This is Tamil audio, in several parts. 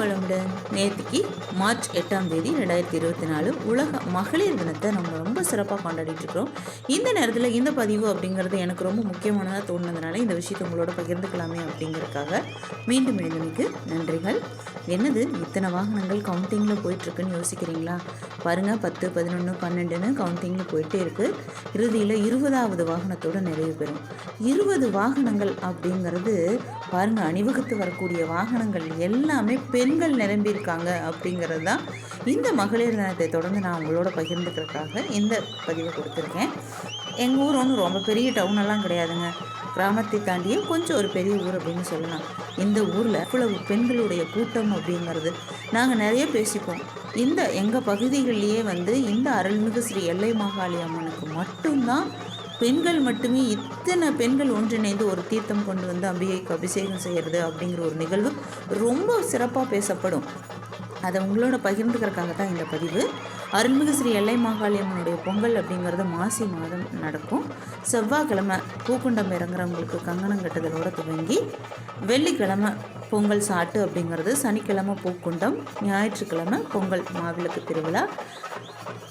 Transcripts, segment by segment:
வளமுடன் நேற்றுக்கு மார்ச் எட்டாம் தேதி ரெண்டாயிரத்தி இருபத்தி நாலு உலக மகளிர் தினத்தை நம்ம ரொம்ப சிறப்பாக கொண்டாடிட்டுருக்கோம் இந்த நேரத்தில் இந்த பதிவு அப்படிங்கிறது எனக்கு ரொம்ப முக்கியமானதாக தோணுனதுனால இந்த விஷயத்தை உங்களோட பகிர்ந்துக்கலாமே அப்படிங்கிறதுக்காக மீண்டும் எழுந்தமைக்கு நன்றிகள். என்னது இத்தனை வாகனங்கள் கவுண்டிங்கில் போயிட்டுருக்குன்னு யோசிக்கிறீங்களா? பாருங்கள் பத்து பதினொன்று பன்னெண்டுன்னு கவுண்டிங்கில் போயிட்டே இருக்குது இறுதியில் இருபதாவது வாகனத்தோட நிறைவு பெறும். இருபது வாகனங்கள் அப்படிங்கிறது பாருங்கள் அணிவகுத்து வரக்கூடிய வாகனங்கள் எல்லாமே பெண்கள் நிரம்பியிருக்காங்க அப்படிங்கிறது தான் இந்த மகளிர் தினத்தை தொடர்ந்து நான் உங்களோட பகிர்ந்துக்கிறதுக்காக இந்த பதிவை கொடுத்துருக்கேன். எங்கள் ஊர் ஒன்றும் ரொம்ப பெரிய டவுனெல்லாம் கிடையாதுங்க. கிராமத்தை தாண்டியே கொஞ்சம் ஒரு பெரிய ஊர் அப்படின்னு சொல்லலாம். இந்த ஊரில் இவ்வளவு பெண்களுடைய கூட்டம் அப்படிங்கிறது நாங்கள் நிறைய பேசிப்போம். இந்த எங்கள் பகுதிகளிலேயே வந்து இந்த அருள்மிகு ஸ்ரீ எல்லை மாகாளி அம்மனுக்கு மட்டும்தான் பெண்கள் மட்டுமே இத்தனை பெண்கள் ஒன்றிணைந்து ஒரு தீர்த்தம் கொண்டு வந்து அம்பிகைக்கு அபிஷேகம் செய்கிறது அப்படிங்கிற ஒரு நிகழ்வு ரொம்ப சிறப்பாக பேசப்படும். அதை உங்களோட பகிர்ந்துக்கிறதுக்காக தான் இந்த பதிவு. அருள்மிகு ஸ்ரீ எல்லை மாகாளியம்மனுடைய பொங்கல் அப்படிங்கிறது மாசி மாதம் நடக்கும். செவ்வாய்க்கிழமை பூக்குண்டம் இறங்குறவங்களுக்கு கங்கணம் கட்டுதலோட துவங்கி வெள்ளிக்கிழமை பொங்கல் சாட்டு அப்படிங்கிறது சனிக்கிழமை பூக்குண்டம் ஞாயிற்றுக்கிழமை பொங்கல் மாவிளக்கு திருவிழா.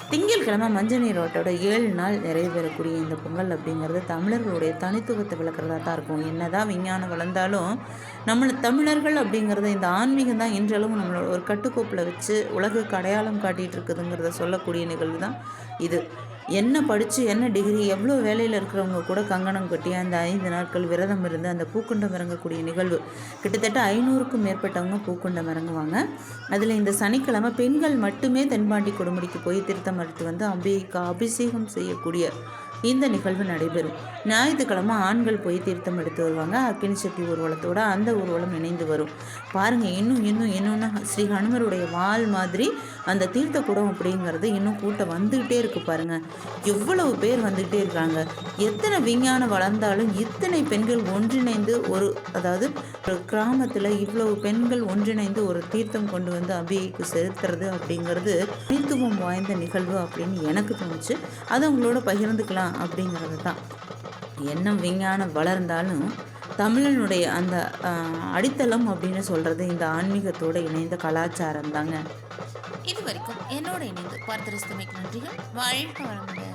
திங்கட்கிழமை மஞ்சள் நீரோட்டோட ஏழு நாள் நிறைவேறக்கூடிய இந்த பொங்கல் அப்படிங்கிறது தமிழர்களுடைய தனித்துவத்தை விளக்குறதா தான் இருக்கும். என்னதான் விஞ்ஞானம் வளர்ந்தாலும் நம்மளை தமிழர்கள் அப்படிங்கிறத இந்த ஆன்மீகம் தான் இன்றளவும் நம்மளோட ஒரு கட்டுக்கோப்பில் வச்சு உலகுக்கு அடையாளம் காட்டிகிட்டு இருக்குதுங்கிறத சொல்லக்கூடிய நிகழ்வு தான் இது. என்ன படித்து என்ன டிகிரி எவ்வளோ வேலையில் இருக்கிறவங்க கூட கங்கணம் கட்டி அந்த ஐந்து நாட்கள் விரதம் இருந்து அந்த பூக்குண்டம் இறங்கக்கூடிய நிகழ்வு. கிட்டத்தட்ட ஐநூறுக்கும் மேற்பட்டவங்க பூக்குண்டம் இறங்குவாங்க. அதில் இந்த சனிக்கிழமை பெண்கள் மட்டுமே தென்பாண்டி கொடுமுடிக்கு போய் திருத்தம் எடுத்து வந்து அம்பிகைக்கு அபிஷேகம் செய்யக்கூடிய இந்த நிகழ்வு நடைபெறும். ஞாயிற்றுக்கிழமை ஆண்கள் போய் தீர்த்தம் எடுத்து வருவாங்க. அக்கினி சக்தி ஊர்வலத்தோட அந்த ஊர்வலம் இணைந்து வரும். பாருங்கள் இன்னும் இன்னும் இன்னொன்று ஸ்ரீ ஹனுமருடைய வால் மாதிரி அந்த தீர்த்த குடம் அப்படிங்கிறது இன்னும் கூட்டம் வந்துக்கிட்டே இருக்கு பாருங்கள் எவ்வளவு பேர் வந்துக்கிட்டே இருக்காங்க. எத்தனை விஞ்ஞானம் வளர்ந்தாலும் இத்தனை பெண்கள் ஒன்றிணைந்து ஒரு அதாவது ஒரு கிராமத்தில் இவ்வளவு பெண்கள் ஒன்றிணைந்து ஒரு தீர்த்தம் கொண்டு வந்து அபிகைக்கு செலுத்துறது அப்படிங்கிறது தனித்துவம் வாய்ந்த நிகழ்வு அப்படின்னு எனக்கு தோணுச்சு. அதை உங்களோட பகிர்ந்துக்கலாம். அப்படிங்கிறது தான் எண்ணம் விஞ்ஞானம் வளர்ந்தாலும் தமிழனுடைய அந்த அடித்தளம் அப்படின்னு சொல்கிறது இந்த ஆன்மீகத்தோடு இணைந்த கலாச்சாரம் தாங்க இது வரைக்கும் என்னோட இணைந்து பார்த்தரஸ்தமைக்கு நன்றிகள். வாழ்க வளமுடன்.